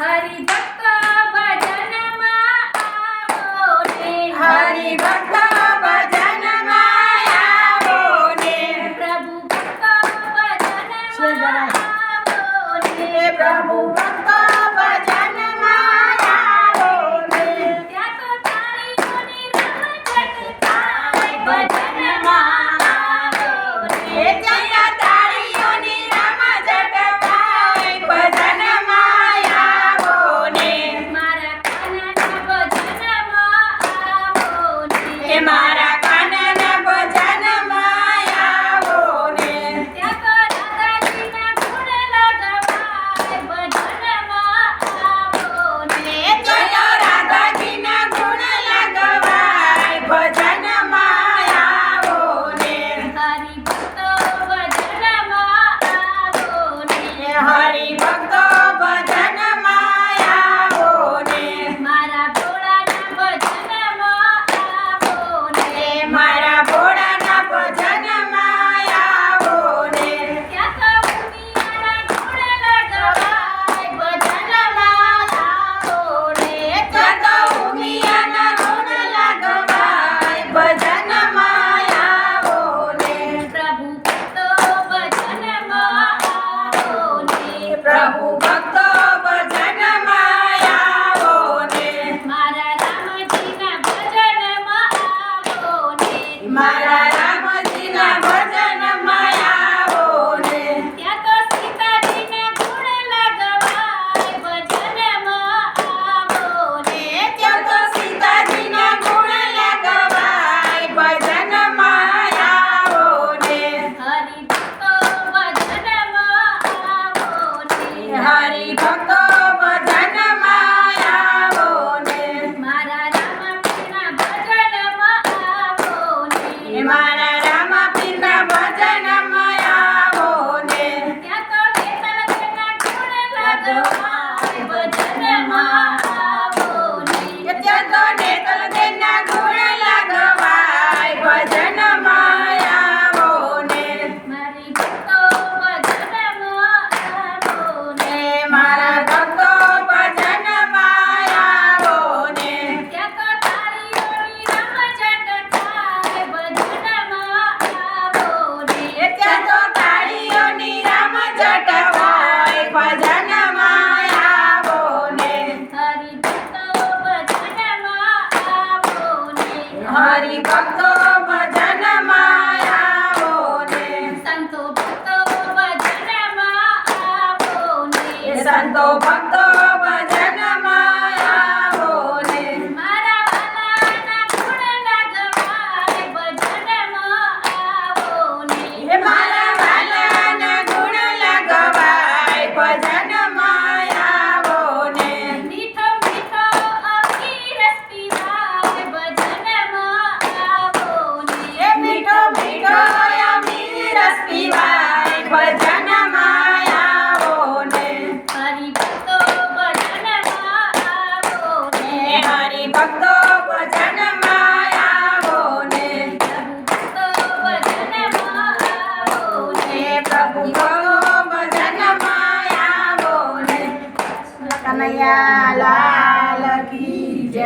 हरि भक्त भजन मा आवो रे। हरि भक्त Emma. સંતો ભક્તો minha lá.